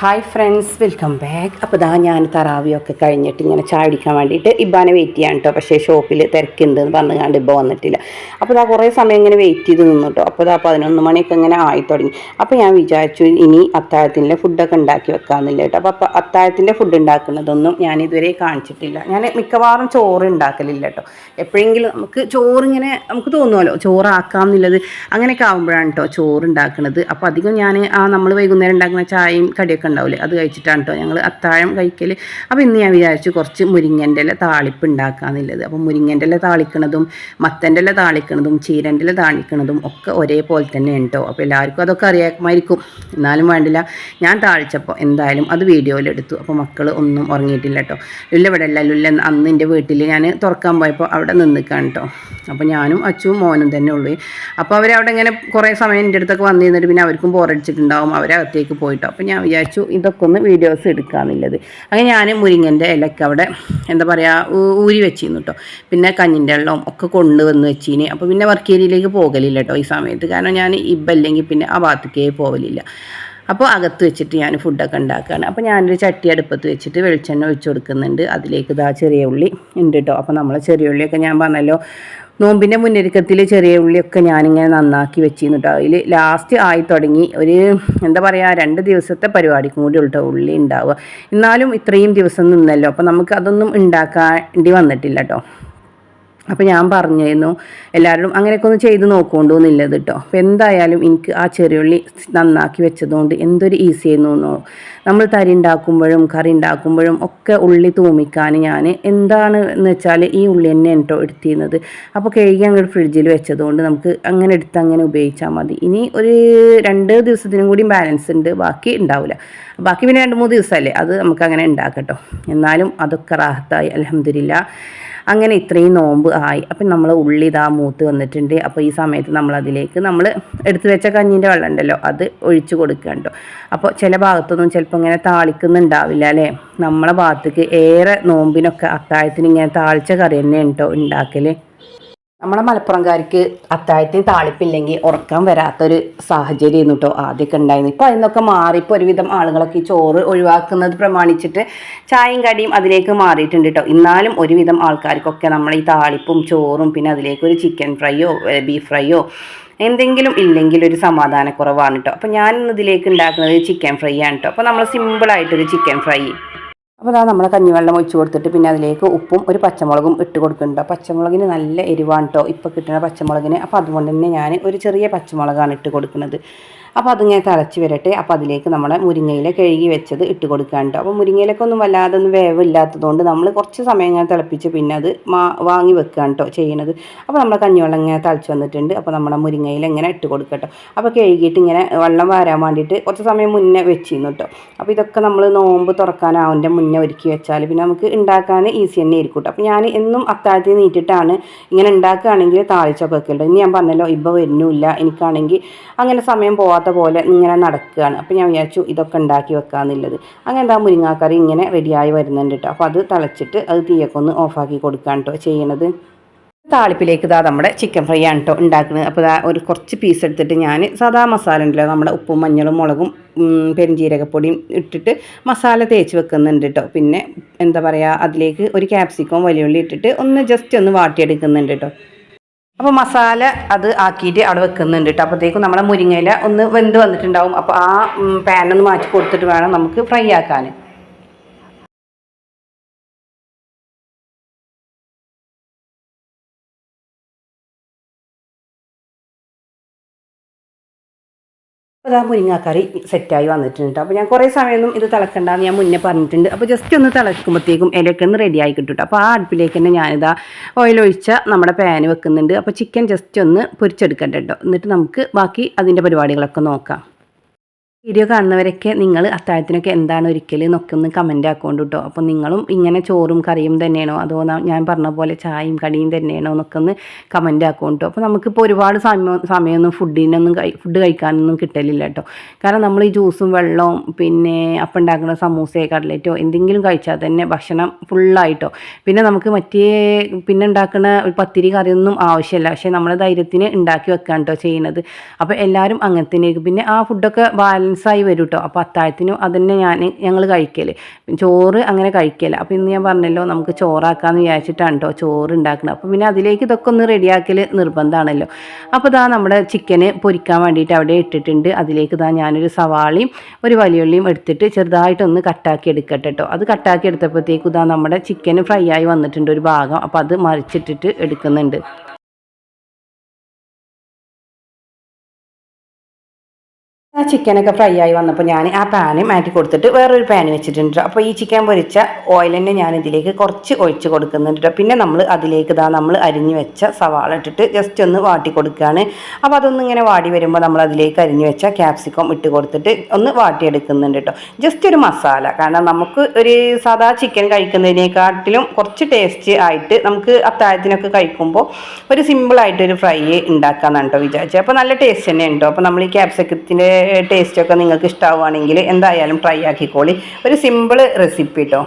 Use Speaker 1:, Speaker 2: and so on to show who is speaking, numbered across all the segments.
Speaker 1: Hi friends welcome back അപ്പോൾ ഇതാ ഞാൻ തറാവിയൊക്കെ കഴിഞ്ഞിട്ട് ഇങ്ങനെ ചായ വേണ്ടിയിട്ട് ഇബ്ബാനെ വെയിറ്റ് ചെയ്യാൻ കേട്ടോ പക്ഷേ ഷോപ്പിൽ തിരക്കുണ്ടെന്ന് പറഞ്ഞുകൊണ്ട് ഇബ്ബ വന്നിട്ടില്ല. അപ്പോൾ ഇതാ കുറേ സമയം ഇങ്ങനെ വെയിറ്റ് ചെയ്ത് നിന്നു കേട്ടോ അപ്പോൾ ഇതാ പതിനൊന്ന് മണിയൊക്കെ ഇങ്ങനെ ആയി തുടങ്ങി. അപ്പോൾ ഞാൻ വിചാരിച്ചു ഇനി അത്താഴത്തിന്റെ ഫുഡൊക്കെ ഉണ്ടാക്കി വെക്കാമെന്നില്ല കേട്ടോ അപ്പോൾ അപ്പോൾ അത്താഴത്തിന്റെ ഫുഡ് ഉണ്ടാക്കുന്നതൊന്നും ഞാൻ ഇതുവരെ കാണിച്ചിട്ടില്ല. ഞാൻ മിക്കവാറും ചോറ് ഉണ്ടാക്കലില്ല കേട്ടോ എപ്പോഴെങ്കിലും നമുക്ക് ചോറിങ്ങനെ നമുക്ക് തോന്നുമല്ലോ ചോറാക്കാം എന്നുള്ളത് അങ്ങനെയൊക്കെ ആകുമ്പോഴാണ് കേട്ടോ ചോറ് ഉണ്ടാക്കുന്നത് അപ്പോൾ അധികം ഞാൻ ആ നമ്മൾ വൈകുന്നേരം ഉണ്ടാക്കുന്ന ചായയും കടിയൊക്കെ ഉണ്ടാവില്ലേ? അത് കഴിച്ചിട്ടാണ് കേട്ടോ ഞങ്ങൾ അത്താഴം കഴിക്കൽ അപ്പോൾ ഇന്ന് ഞാൻ വിചാരിച്ചു കുറച്ച് മുരിങ്ങന്റെ ഇല താളിപ്പ് ഉണ്ടാക്കാന്നുള്ളത്. അപ്പോൾ മുരിങ്ങന്റെ ഇല താളിക്കണതും മത്തന്റെ ഇല താളിക്കണതും ചീരന്റെ ഇല താളിക്കണതും ഒക്കെ ഒരേപോലെ തന്നെ ഉണ്ടോ അപ്പോൾ എല്ലാവർക്കും അതൊക്കെ അറിയാമായിരിക്കും. എന്നാലും വേണ്ടില്ല. ഞാൻ താളിച്ചപ്പോൾ എന്തായാലും അത് വീഡിയോയിൽ എടുത്തു. അപ്പോൾ മക്കൾ ഒന്നും ഉറങ്ങിയിട്ടില്ല കേട്ടോ ലുല്ല ഇവിടെ അല്ല ലുല്ല അന്ന് എന്റെ വീട്ടിൽ ഞാൻ തുറക്കാൻ പോയപ്പോൾ അവിടെ നിന്നിക്കാണ് കേട്ടോ അപ്പോൾ ഞാനും അച്ചുവും മോനും തന്നെ ഉള്ളൂ. അപ്പോൾ അവരവിടെ ഇങ്ങനെ കുറേ സമയം എന്റെ അടുത്തൊക്കെ വന്നിരുന്നിട്ട് പിന്നെ അവർക്കും ബോറടിച്ചിട്ടുണ്ടാവും അവരകത്തേക്ക് പോയിട്ടോ അപ്പോൾ ഞാൻ വിചാരിച്ചു ഇതൊക്കെ ഒന്ന് വീഡിയോസ് എടുക്കാമെന്നുള്ളത് അങ്ങനെ ഞാൻ മുരിങ്ങന്റെ ഇലയ്ക്ക് അവിടെ എന്താ പറയുക ഊരി വെച്ചിരുന്നു കേട്ടോ പിന്നെ കഞ്ഞിന്റെ വെള്ളം ഒക്കെ കൊണ്ടുവന്ന് വെച്ചിന്. അപ്പോൾ പിന്നെ വർക്ക് ഏരിയയിലേക്ക് പോകലില്ല കേട്ടോ ഈ സമയത്ത്. കാരണം ഞാൻ ഇബല്ലെങ്കിൽ പിന്നെ ആ ഭാഗത്തേക്കേ പോകലില്ല അപ്പോൾ അകത്ത് വെച്ചിട്ട് ഞാൻ ഫുഡൊക്കെ ഉണ്ടാക്കുകയാണ് അപ്പോൾ ഞാനൊരു ചട്ടി അടുപ്പത്ത് വെച്ചിട്ട് വെളിച്ചെണ്ണ ഒഴിച്ചു കൊടുക്കുന്നുണ്ട്. അതിലേക്ക് ഇതാ ചെറിയ ഉള്ളി ഉണ്ട് കേട്ടോ അപ്പോൾ നമ്മളെ ചെറിയ ഉള്ളിയൊക്കെ ഞാൻ പറഞ്ഞല്ലോ നോമ്പിന്റെ മുന്നൊരുക്കത്തിൽ ചെറിയ ഉള്ളിയൊക്കെ ഞാനിങ്ങനെ നന്നാക്കി വെച്ചിരുന്നു അതിൽ ലാസ്റ്റ് ആയി തുടങ്ങി ഒരു എന്താ പറയുക രണ്ട് ദിവസത്തെ പരിപാടിക്കും കൂടി ഉള്ള ഉള്ളി ഉണ്ടാവുക എന്നാലും ഇത്രയും ദിവസം നിന്നല്ലോ. അപ്പോൾ നമുക്ക് അതൊന്നും ഉണ്ടാക്കേണ്ടി വന്നിട്ടില്ല കേട്ടോ അപ്പോൾ ഞാൻ പറഞ്ഞിരുന്നു എല്ലാവരും അങ്ങനെയൊക്കെ ഒന്ന് ചെയ്ത് നോക്കൊണ്ടോന്നില്ലത് കേട്ടോ അപ്പോൾ എന്തായാലും എനിക്ക് ആ ചെറിയുള്ളി നന്നാക്കി വെച്ചതുകൊണ്ട് എന്തൊരു ഈസി ആയിരുന്നു നമ്മൾ തരി ഉണ്ടാക്കുമ്പോഴും കറി ഉണ്ടാക്കുമ്പോഴും ഒക്കെ ഉള്ളി തൂമിക്കാൻ ഞാൻ എന്താണ് എന്ന് വെച്ചാൽ ഈ ഉള്ളി തന്നെ കേട്ടോ എടുത്തിരുന്നത്. അപ്പോൾ കഴുകി അങ്ങോട്ട് ഫ്രിഡ്ജിൽ വെച്ചതുകൊണ്ട് നമുക്ക് അങ്ങനെ എടുത്ത് അങ്ങനെ ഉപയോഗിച്ചാൽ മതി. ഇനി ഒരു രണ്ട് ദിവസത്തിനും കൂടി ബാലൻസ് ഉണ്ട് ബാക്കി ഉണ്ടാവില്ല ബാക്കി പിന്നെ രണ്ട് മൂന്ന് ദിവസമല്ലേ അത് നമുക്ക് അങ്ങനെ ഉണ്ടാക്കട്ടോ എന്നാലും അതൊക്കെ റാഹത്തായി അലഹമില്ല അങ്ങനെ ഇത്രയും നോമ്പ് ആയി. അപ്പം നമ്മൾ ഉള്ളി ഇതാ മൂത്ത് വന്നിട്ടുണ്ട്. അപ്പോൾ ഈ സമയത്ത് നമ്മൾ അതിലേക്ക് നമ്മൾ എടുത്തു വെച്ച കഞ്ഞീന്റെ വെള്ളം ഉണ്ടല്ലോ അത് ഒഴിച്ച് കൊടുക്കണ്ടോ അപ്പോൾ ചില ഭാഗത്തൊന്നും ചിലപ്പോൾ ഇങ്ങനെ താളിക്കുന്നുണ്ടാവില്ല അല്ലേ? നമ്മളെ ഭാഗത്തേക്ക് ഏറെ നോമ്പിനൊക്കെ അത്താഴത്തിന് ഇങ്ങനെ താളിച്ച കറി തന്നെ ഉണ്ടോ ഉണ്ടാക്കൽ നമ്മളെ മലപ്പുറംകാർക്ക് അത്താഴത്തിന് താളിപ്പില്ലെങ്കിൽ ഉറക്കം വരാത്തൊരു സാഹചര്യം കേട്ടോ ആദ്യമൊക്കെ ഉണ്ടായിരുന്നു ഇപ്പോൾ അതിനൊക്കെ മാറി ഇപ്പോൾ ഒരുവിധം ആളുകളൊക്കെ ഈ ചോറ് ഒഴിവാക്കുന്നത് പ്രമാണിച്ചിട്ട് ചായയും കടിയും അതിലേക്ക് മാറിയിട്ടുണ്ട് കേട്ടോ. എന്നാലും ഒരുവിധം ആൾക്കാർക്കൊക്കെ നമ്മൾ ഈ താളിപ്പും ചോറും പിന്നെ അതിലേക്ക് ഒരു ചിക്കൻ ഫ്രൈയോ ബീഫ് ഫ്രൈയോ എന്തെങ്കിലും ഇല്ലെങ്കിൽ ഒരു സമാധാനക്കുറവാണ് കേട്ടോ. അപ്പോൾ ഞാനിന്ന് ഇതിലേക്ക് ഉണ്ടാക്കുന്നത് ചിക്കൻ ഫ്രൈ ആണ് കേട്ടോ. അപ്പോൾ നമ്മൾ സിമ്പിളായിട്ടൊരു ചിക്കൻ ഫ്രൈ അപ്പോൾ അതാ നമ്മൾ കഞ്ഞിവെള്ളം ഒഴിച്ച് കൊടുത്തിട്ട് പിന്നെ അതിലേക്ക് ഉപ്പും ഒരു പച്ചമുളകും ഇട്ട് കൊടുക്കുന്നുണ്ട്. പച്ചമുളകിന് നല്ല എരിവാണ് കേട്ടോ ഇപ്പോൾ കിട്ടുന്ന പച്ചമുളകിന്. അപ്പോൾ അതുകൊണ്ട് തന്നെ ഞാൻ ഒരു ചെറിയ പച്ചമുളകാണ് ഇട്ട് കൊടുക്കുന്നത്. അപ്പോൾ അതിങ്ങനെ തിളച്ച് വരട്ടെ. അപ്പോൾ അതിലേക്ക് നമ്മൾ മുരിങ്ങയില കഴുകി വെച്ചത് ഇട്ട് കൊടുക്കാണ്ട് അപ്പോൾ മുരിങ്ങയിലൊക്കെ ഒന്നും വല്ലാതെ ഒന്നും വേവില്ലാത്തതുകൊണ്ട് നമ്മൾ കുറച്ച് സമയം ഇങ്ങനെ തിളപ്പിച്ച് പിന്നെ അത് മാ വാങ്ങി വെക്കുകയാണ് കേട്ടോ ചെയ്യണത്. അപ്പോൾ നമ്മൾ കഞ്ഞിവെള്ളം ഇങ്ങനെ തിളച്ച് വന്നിട്ടുണ്ട്. അപ്പോൾ നമ്മുടെ മുരിങ്ങയില ഇങ്ങനെ ഇട്ട് കൊടുക്കട്ടോ അപ്പോൾ കഴുകിയിട്ട് ഇങ്ങനെ വെള്ളം വരാൻ വേണ്ടിയിട്ട് കുറച്ച് സമയം മുന്നേ വെച്ചിരുന്നു കേട്ടോ അപ്പോൾ ഇതൊക്കെ നമ്മൾ നോമ്പ് തുറക്കാനാവിന്റെ മുന്നേ ഒരുക്കി വെച്ചാൽ പിന്നെ നമുക്ക് ഉണ്ടാക്കാൻ ഈസി തന്നെ ആയിരിക്കും കേട്ടോ അപ്പോൾ ഞാൻ എന്നും അത്താഴത്തിൽ നീട്ടിട്ടാണ് ഇങ്ങനെ ഉണ്ടാക്കുകയാണെങ്കിൽ താഴ്ച വെക്കുന്നുണ്ട് ഇനി ഞാൻ പറഞ്ഞല്ലോ ഇപ്പോൾ വരുന്നില്ല. എനിക്കാണെങ്കിൽ അങ്ങനെ സമയം പോവാത്ത പോലെ ഇങ്ങനെ നടക്കുകയാണ്. അപ്പോൾ ഞാൻ വിചാരിച്ചു ഇതൊക്കെ ഉണ്ടാക്കി വെക്കാമെന്നുള്ളത് അങ്ങനെ എന്താ മുരിങ്ങാക്കറി ഇങ്ങനെ റെഡിയായി വരുന്നുണ്ട് കേട്ടോ അപ്പോൾ അത് തിളച്ചിട്ട് അത് തീയൊക്കെ ഒന്ന് ഓഫാക്കി കൊടുക്കുകയാണ് കേട്ടോ ചെയ്യണത്. താളിപ്പിലേക്ക് ഇതാ നമ്മുടെ ചിക്കൻ ഫ്രൈ ആണ് കേട്ടോ ഉണ്ടാക്കുന്നത്. അപ്പോൾ ഇതാ ഒരു കുറച്ച് പീസ് എടുത്തിട്ട് ഞാൻ സാധാ മസാല ഉണ്ടല്ലോ നമ്മുടെ ഉപ്പും മഞ്ഞളും മുളകും പെരുംജീരകപ്പൊടിയും ഇട്ടിട്ട് മസാല തേച്ച് വെക്കുന്നുണ്ട് കേട്ടോ പിന്നെ എന്താ പറയുക അതിലേക്ക് ഒരു ക്യാപ്സിക്കവും വലിയുള്ളി ഇട്ടിട്ട് ഒന്ന് ജസ്റ്റ് ഒന്ന് വാട്ടിയെടുക്കുന്നുണ്ട് കേട്ടോ അപ്പോൾ മസാല അത് ആക്കിയിട്ട് അവിടെ വെക്കുന്നുണ്ട് കേട്ടോ അപ്പോഴത്തേക്കും നമ്മുടെ മുരിങ്ങയില ഒന്ന് വെന്ത് വന്നിട്ടുണ്ടാവും. അപ്പോൾ ആ പാനൊന്ന് മാറ്റി കൊടുത്തിട്ട് വേണം നമുക്ക് ഫ്രൈ ആക്കാൻ. അപ്പോൾ ആ മുരിങ്ങാക്കറി സെറ്റായി വന്നിട്ടുണ്ട് അപ്പോൾ ഞാൻ കുറേ സമയമൊന്നും ഇത് തിളക്കണ്ടെന്ന് ഞാൻ മുന്നേ പറഞ്ഞിട്ടുണ്ട്. അപ്പോൾ ജസ്റ്റ് ഒന്ന് തിളക്കുമ്പോഴത്തേക്കും ഇലയൊക്കെ ഒന്ന് റെഡി ആയി കേട്ടോ അപ്പോൾ ആ അടുപ്പിലേക്ക് തന്നെ ഞാനിതാ ഓയിലൊഴിച്ച നമ്മുടെ പാന് വെക്കുന്നുണ്ട്. അപ്പോൾ ചിക്കൻ ജസ്റ്റ് ഒന്ന് പൊരിച്ചെടുക്കണ്ട കേട്ടോ എന്നിട്ട് നമുക്ക് ബാക്കി അതിന്റെ പരിപാടികളൊക്കെ നോക്കാം. വീഡിയോ കാണുന്നവരൊക്കെ നിങ്ങൾ അത്താഴത്തിനൊക്കെ എന്താണ് ഒരിക്കൽ എന്നൊക്കെ ഒന്ന് കമന്റ് ആക്കൊണ്ട് കേട്ടോ അപ്പോൾ നിങ്ങളും ഇങ്ങനെ ചോറും കറിയും തന്നെയാണോ? അതോ ഞാൻ പറഞ്ഞ പോലെ ചായയും കടിയും തന്നെയാണോ എന്നൊക്കെ ഒന്ന് കമന്റ് ആക്കൊണ്ട് അപ്പോൾ നമുക്കിപ്പോൾ ഒരുപാട് സമയം സമയമൊന്നും ഫുഡിനൊന്നും ഫുഡ് കഴിക്കാനൊന്നും കിട്ടലില്ല കേട്ടോ കാരണം നമ്മൾ ഈ ജ്യൂസും വെള്ളവും പിന്നെ അപ്പം ഉണ്ടാക്കുന്ന സമൂസയോ കടലേറ്റോ എന്തെങ്കിലും കഴിച്ചാൽ തന്നെ ഭക്ഷണം ഫുള്ളായിട്ടോ പിന്നെ നമുക്ക് മറ്റേ പിന്നെ ഉണ്ടാക്കുന്ന ഒരു പത്തിരി കറിയൊന്നും ആവശ്യമില്ല. പക്ഷേ നമ്മളെ ധൈര്യത്തിന് ഉണ്ടാക്കി വെക്കാൻ കേട്ടോ ചെയ്യുന്നത്. അപ്പോൾ എല്ലാവരും അങ്ങനെ പിന്നെ ആ ഫുഡൊക്കെ ബാലൻസ് ബാലൻസായി വരും കേട്ടോ അപ്പോൾ അത്താഴത്തിനും അതന്നെ ഞാൻ ഞങ്ങൾ കഴിക്കൽ ചോറ് അങ്ങനെ കഴിക്കല. അപ്പോൾ ഇന്ന് ഞാൻ പറഞ്ഞല്ലോ നമുക്ക് ചോറാക്കാമെന്ന് വിചാരിച്ചിട്ടാണ് കേട്ടോ ചോറ് ഉണ്ടാക്കുന്നത് അപ്പോൾ പിന്നെ അതിലേക്ക് ഇതൊക്കെ ഒന്ന് റെഡിയാക്കൽ നിർബന്ധമാണല്ലോ അപ്പോൾ ഇതാ നമ്മുടെ ചിക്കന് പൊരിക്കാൻ വേണ്ടിയിട്ട് അവിടെ ഇട്ടിട്ടുണ്ട്. അതിലേക്ക് ഇതാ ഞാനൊരു സവാളയും ഒരു വലിയുള്ളിയും എടുത്തിട്ട് ചെറുതായിട്ടൊന്ന് കട്ടാക്കി എടുക്കട്ടെ കേട്ടോ അത് കട്ടാക്കി എടുത്തപ്പോഴത്തേക്കും ഇതാ നമ്മുടെ ചിക്കന് ഫ്രൈ ആയി വന്നിട്ടുണ്ട് ഒരു ഭാഗം. അപ്പോൾ അത് മറിച്ചിട്ടിട്ട് എടുക്കുന്നുണ്ട്. ചിക്കനൊക്കെ ഫ്രൈ ആയി വന്നപ്പോൾ ഞാൻ ആ പാന് മാറ്റി കൊടുത്തിട്ട് വേറൊരു പാൻ വെച്ചിട്ടുണ്ട് അപ്പോൾ ഈ ചിക്കൻ പൊരിച്ച ഓയിൽ തന്നെ ഞാൻ ഇതിലേക്ക് കുറച്ച് ഒഴിച്ച് കൊടുക്കുന്നുണ്ട് പിന്നെ നമ്മൾ അതിലേക്ക് ഇതാ നമ്മൾ അരിഞ്ഞു വെച്ച സവാള ഇട്ടിട്ട് ജസ്റ്റ് ഒന്ന് വാട്ടി കൊടുക്കുകയാണ് അപ്പോൾ അതൊന്നും ഇങ്ങനെ വാടി വരുമ്പോൾ നമ്മൾ അതിലേക്ക് അരിഞ്ഞു വെച്ച ക്യാപ്സിക്കം ഇട്ട് കൊടുത്തിട്ട് ഒന്ന് വാട്ടിയെടുക്കുന്നുണ്ട് കേട്ടോ ജസ്റ്റ് ഒരു മസാല കാരണം നമുക്ക് ഒരു സാധാ ചിക്കൻ കഴിക്കുന്നതിനേക്കാട്ടിലും കുറച്ച് ടേസ്റ്റ് ആയിട്ട് നമുക്ക് അത്താഴത്തിനൊക്കെ കഴിക്കുമ്പോൾ ഒരു സിമ്പിളായിട്ടൊരു ഫ്രൈ ഉണ്ടാക്കാമെന്നാണ് കേട്ടോ വിചാരിച്ചത്. അപ്പോൾ നല്ല ടേസ്റ്റ് തന്നെ ഉണ്ടോ അപ്പോൾ നമ്മൾ ഈ ക്യാപ്സിക്കത്തിന്റെ ടേസ്റ്റൊക്കെ നിങ്ങൾക്ക് ഇഷ്ടമാവുകയാണെങ്കിൽ എന്തായാലും ട്രൈ ആക്കിക്കോളി. ഒരു സിമ്പിൾ റെസിപ്പി കേട്ടോ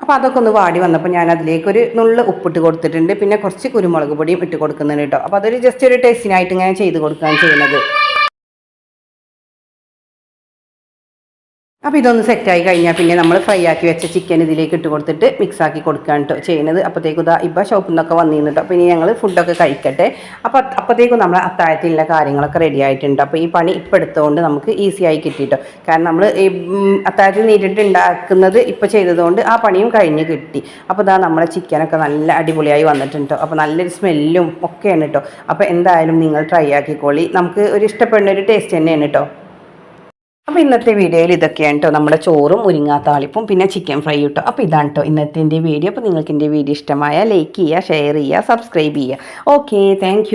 Speaker 1: അപ്പോൾ അതൊക്കെ ഒന്ന് വാടി വന്നപ്പോൾ ഞാൻ അതിലേക്ക് ഒരു നുള്ള് ഉപ്പിട്ട് കൊടുത്തിട്ടുണ്ട്. പിന്നെ കുറച്ച് കുരുമുളക് പൊടിയും ഇട്ട് കൊടുക്കുന്നുണ്ട് കേട്ടോ അപ്പോൾ അതൊരു ജസ്റ്റ് ഒരു ടേസ്റ്റിനായിട്ട് ഞാൻ ചെയ്ത് കൊടുക്കുകയാണ് ചെയ്യുന്നത്. അപ്പോൾ ഇതൊന്ന് സെറ്റായി കഴിഞ്ഞാൽ പിന്നെ നമ്മൾ ഫ്രൈ ആക്കി വെച്ച ചിക്കൻ ഇതിലേക്ക് ഇട്ട് കൊടുത്തിട്ട് മിക്സ് ആക്കി കൊടുക്കുകയാണ് കേട്ടോ ചെയ്യുന്നത് അപ്പോഴത്തേക്കും ഇതാ ഇപ്പം ഷോപ്പിൽ നിന്നൊക്കെ വന്നിരുന്നു കേട്ടോ അപ്പോൾ ഇനി ഞങ്ങൾ ഫുഡൊക്കെ കഴിക്കട്ടെ. അപ്പോൾ അപ്പോഴത്തേക്കും നമ്മൾ അത്താഴത്തിലുള്ള കാര്യങ്ങളൊക്കെ റെഡി ആയിട്ടുണ്ട്. അപ്പോൾ ഈ പണി ഇപ്പം എടുത്തുകൊണ്ട് നമുക്ക് ഈസി ആയി കിട്ടിയിട്ടോ കാരണം നമ്മൾ ഈ അത്താഴത്തിൽ നീട്ടിട്ട് ഉണ്ടാക്കുന്നത് ഇപ്പോൾ ചെയ്തതുകൊണ്ട് ആ പണിയും കഴിഞ്ഞ് കിട്ടി. അപ്പോൾ ഇതാ നമ്മളെ ചിക്കനൊക്കെ നല്ല അടിപൊളിയായി വന്നിട്ടുണ്ട് അപ്പോൾ നല്ലൊരു സ്മെല്ലും ഒക്കെയാണ് കേട്ടോ അപ്പോൾ എന്തായാലും നിങ്ങൾ ട്രൈ ആക്കിക്കോളി. നമുക്ക് ഒരു ഇഷ്ടപ്പെടുന്ന ഒരു ടേസ്റ്റ് തന്നെയാണ് കേട്ടോ അപ്പോൾ ഇന്നത്തെ വീഡിയോയിൽ ഇതൊക്കെയാണ് കേട്ടോ നമ്മുടെ ചോറും മുരിങ്ങാ താളിപ്പും പിന്നെ ചിക്കൻ ഫ്രൈ കിട്ടും അപ്പോൾ ഇതാണ് കേട്ടോ ഇന്നത്തെ എന്റെ വീഡിയോ. അപ്പോൾ നിങ്ങൾക്ക് എന്റെ വീഡിയോ ഇഷ്ടമായ ലൈക്ക് ചെയ്യുക ഷെയർ ചെയ്യുക സബ്സ്ക്രൈബ് ചെയ്യുക. Okay thank